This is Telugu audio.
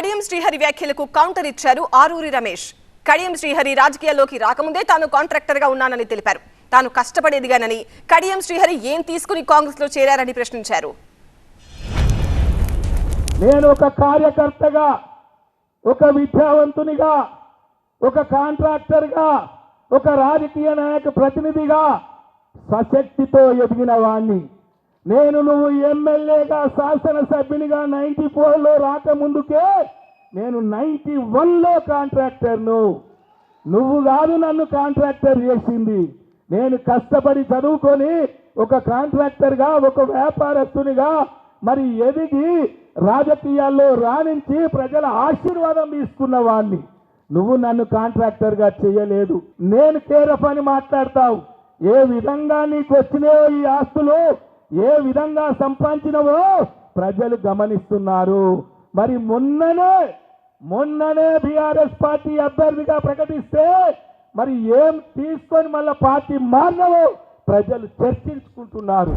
కడియం శ్రీహరి వ్యాఖ్యలకు కౌంటర్ ఇచ్చారు ఆరూరి రమేష్. కడియం శ్రీహరి రాజకీయాల్లోకి రాకముందే తాను కాంట్రాక్టర్గా ఉన్నానని తెలిపారు. తాను కష్టపడేదిగానని కడియం శ్రీహరి ఏం తీసుకుని కాంగ్రెస్లో చేరారని ప్రశ్నించారు. నేను ఒక కార్యకర్తగా ఒక విద్యావంతునిగా ఒక కాంట్రాక్టర్గా ఒక రాజకీయ నాయక ప్రతినిధిగా సశక్తితో ఎదిగిన వాణ్ణి నేను నువ్వు ఎమ్మెల్యేగా శాసనసభ్యునిగా నైన్టీ ఫోర్లో రాకముందుకే నేను నైన్టీ వన్లో కాంట్రాక్టర్ను. నువ్వు కాదు నన్ను కాంట్రాక్టర్ చేసింది. నేను కష్టపడి చదువుకొని ఒక కాంట్రాక్టర్గా ఒక వ్యాపారస్తునిగా మరి ఎదిగి రాజకీయాల్లో రాణించి ప్రజల ఆశీర్వాదం తీసుకున్న వాడిని నువ్వు నన్ను కాంట్రాక్టర్గా చేయలేదు. నేను కేరఫ్ అని మాట్లాడతావు. ఏ విధంగా నీకు వచ్చినాయో ఈ ఆస్తులు? ఏ విధంగా సంపాదించినవో ప్రజలు గమనిస్తున్నారు. మరి మొన్ననే మొన్ననే బీఆర్ఎస్ పార్టీ అభ్యర్థిగా ప్రకటిస్తే మరి ఏం తీసుకొని మళ్ళీ పార్టీ మారినవో ప్రజలు చర్చించుకుంటున్నారు.